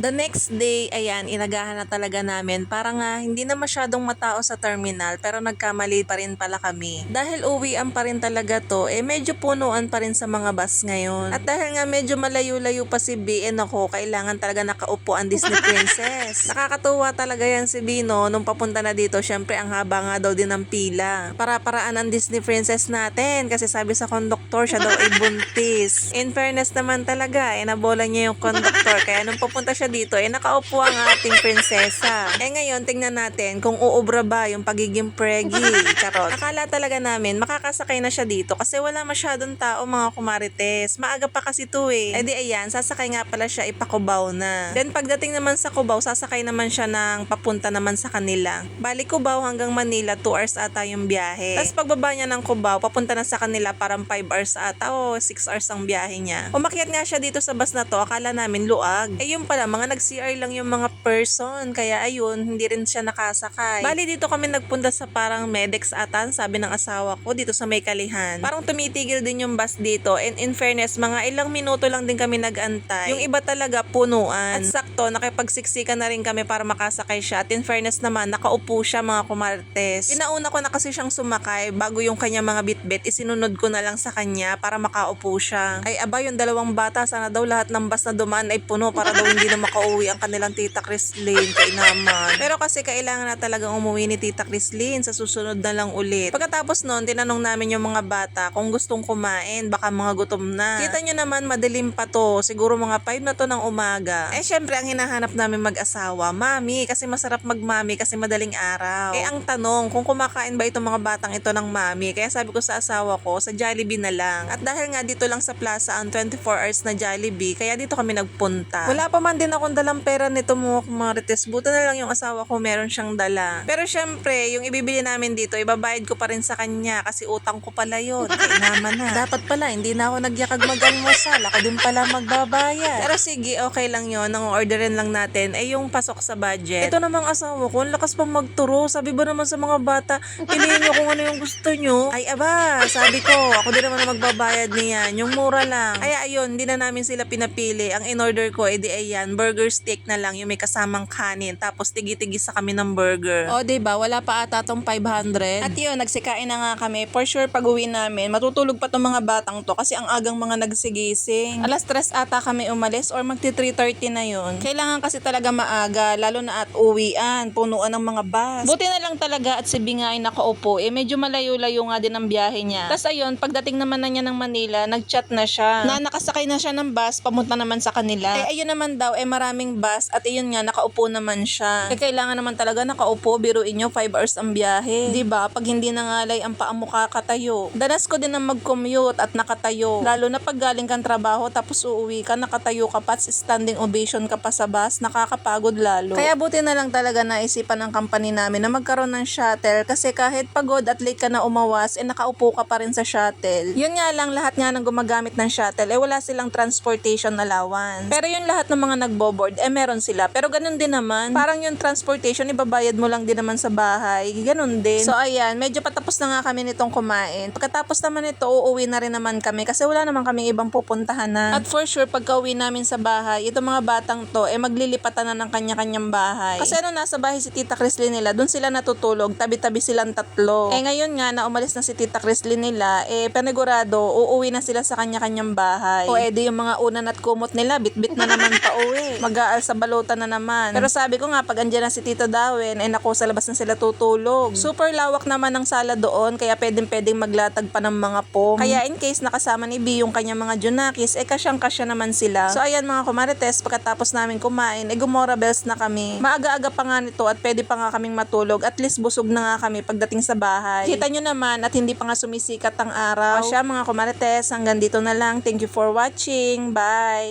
The next day, ayan, inagahan na talaga namin para nga hindi na masyadong matao sa terminal pero nagkamali pa rin pala kami. Dahil uwian pa rin talaga to, eh medyo punuan pa rin sa mga bus ngayon. At dahil nga medyo malayo-layo pa si BN ako, kailangan talaga nakaupo ang Disney Princess. Nakakatuwa talaga yan si Bino nung papunta na dito. Syempre, ang haba nga daw din ng pila. Para-paraan ang Disney Princess natin kasi sabi sa konduktor siya daw ay buntis. In fairness naman talaga, eh nabola niya yung konduktor. Kaya nung pupunta siya dito, eh nakaupo ang ating prinsesa. Eh ngayon, tingnan natin kung uubra ba yung pagiging preggy. Charot. Akala talaga namin makakasakay na siya dito kasi wala masyadong tao mga kumarites. Maaga pa kasi to eh. Eh di ayan, sasakay nga pala siya ipakubaw na. Then pagdating naman sa Cubao, sasakay naman siya ng papunta naman sa kanila. Bali Cubao hanggang Manila, 2 hours ata yung biyahe. Tapos pagbaba niya ng Cubao, papunta na sa kanila parang 5 hours ata o 6 hours ang biyahe niya. Umakyat nga siya dito sa bus na to, akala namin luag. Eh yun pala, mga nag-CR lang yung mga person. Kaya ayun, hindi rin siya nakasakay. Bali dito kami nagpunta sa parang Medex ata, sabi ng asawa ko dito sa may kalihan. Parang tumitigil din yung bus dito and in fairness, mga ilang minuto lang din kami nag-antay. Yung iba talaga punuan. At sakto, nakipagsiksikan na rin kami para makasakay siya. At in fairness naman, nakaupo siya mga kumartes. Inauna ko na kasi siyang sumakay bago yung kanya mga bitbit, isinunod ko na lang sa kanya para makaupo siya. Ay aba, yung dalawang bata, sana daw lahat ng bus na dumaan ay puno para daw hindi na makauwi ang kanilang tita Chrislyn kainaman. Pero kasi kailangan na talagang umuwi ni tita Chrislyn sa susunod na lang ulit. Pagkatapos nun, tinanong namin yung mga bata kung gustong kumain, baka mga gutom na. Kita nyo naman, madilim pa to. Siguro mga 5 na to ng umaga. Eh syempre, ang hinahanap namin mag-asawa, mami, kasi masarap magmami kasi madaling araw. Eh ang tanong, kung kumakain ba itong mga batang ito ng mami? Kaya sabi ko sa asawa ko, sa Jollibee na lang. At dahil nga dito lang sa plaza ang 24 hours na Jollibee, kaya dito kami nagpunta. Wala pa man din akong dalang pera nito mga kumarites. Buta na lang yung asawa ko meron siyang dala. Pero syempre, yung ibibili namin dito, ibabayad ko pa rin sa kanya kasi utang ko pala yun. Kaya naman na. Dapat pala, hindi na ako nagyakag mag-almusal. Ako din pala magbabayad. Pero sige, okay lang yon Nang orderin lang natin ay yung pasok sa budget. Ito namang asawa ko, ang lakas pang magturo. Sabi ba naman sa mga bata, piliin nyo kung ano yung gusto nyo. Ay aba, sabi ko, ako din naman ang magbabayad niyan. Yung mura lang. Ay ayun, hindi na namin sila pinapili. Ang in-order ko, edi ayan, burger steak na lang, yung may kasamang kanin. Tapos tigi-tigi sa kami ng burger. O, diba? Wala pa ata tong 500. At yun, nagsikain na nga kami. For sure, pag uwi namin, matutulog pa tong mga batang to kasi ang agang mga nagsigising. Alas 3 ata kami umalis or magti 3.30 na yun. Kailangan kasi talaga maaga, lalo na at uwian, punuan ng mga bus. Buti na lang talaga at si Binga ay nakaupo. Eh, medyo malayo-layo nga din ang biyahe niya. Tapos ayun, pagdating naman na niya ng Manila, nag-chat na siya. Na nakasakay na siya ng bus, pamunta naman sa kanila. Eh, ayun naman daw, eh maraming bus at ayun nga, nakaupo naman siya. Eh, kailangan naman talaga nakaupo, biruin nyo, 5 hours ang biyahe. 'Di ba Pag hindi nangalay ang paa mo kakatayo. Danas ko din na mag-commute at nakatayo. Lalo na pag galing kang trabaho tapos uuwi ka, nakatayo ka pa standing ovation ka pa sa bus, nakakapagod lalo. Kaya buti na lang talaga naisipan ng company namin na magkaroon ng shuttle kasi kahit pagod at late ka na umawas, eh nakaupo ka pa rin sa shuttle. Yun nga lang, lahat nga ng gumagamit ng shuttle, eh wala silang transportation allowance. Pero yung lahat ng mga nagbo-board, eh meron sila. Pero ganun din naman, parang yung transportation, ibabayad mo lang din naman sa bahay. Ganun din. So ayan, medyo patapos na nga kami nitong kumain. Pagkatapos naman ito, uuwi na rin naman kami kasi wala naman kaming ibang pupuntahan na. At for sure, pagka uwi namin sa bahay, itong mga batang to, eh maglilipatan na ng kanya-kanyang bahay. Kasi ano, nasa bahay si Tita Chrislyn nila, doon sila natutulog, tabi-tabi silang tatlo. Eh ngayon nga, na umalis na si Tita Chrislyn nila, eh panigurado, uuwi na sila sa kanya-kanyang bahay. O edi yung mga unan at kumot nila, bit-bit na naman pa uwi. Mag-aal sa balutan na naman. Pero sabi ko nga, pag andyan na si Tita Darwin, eh naku, sa labas na sila tutulog. Super lawak naman ng sala doon, kaya pwedeng-pwedeng maglatag pa ng mga pom. Kaya in case nakasama ni B yung kanyang mga junakis, eh kasyang-kasya naman sila. So ayan mga kumarites, pagkatapos namin kumain, eh gumora bells na kami. Maaga-aga pa nga nito at pwede pa nga kaming matulog. At least busog na nga kami pagdating sa bahay. Kita nyo naman at hindi pa nga sumisikat ang araw. O siya mga kumarites, hanggang dito na lang. Thank you for watching. Bye!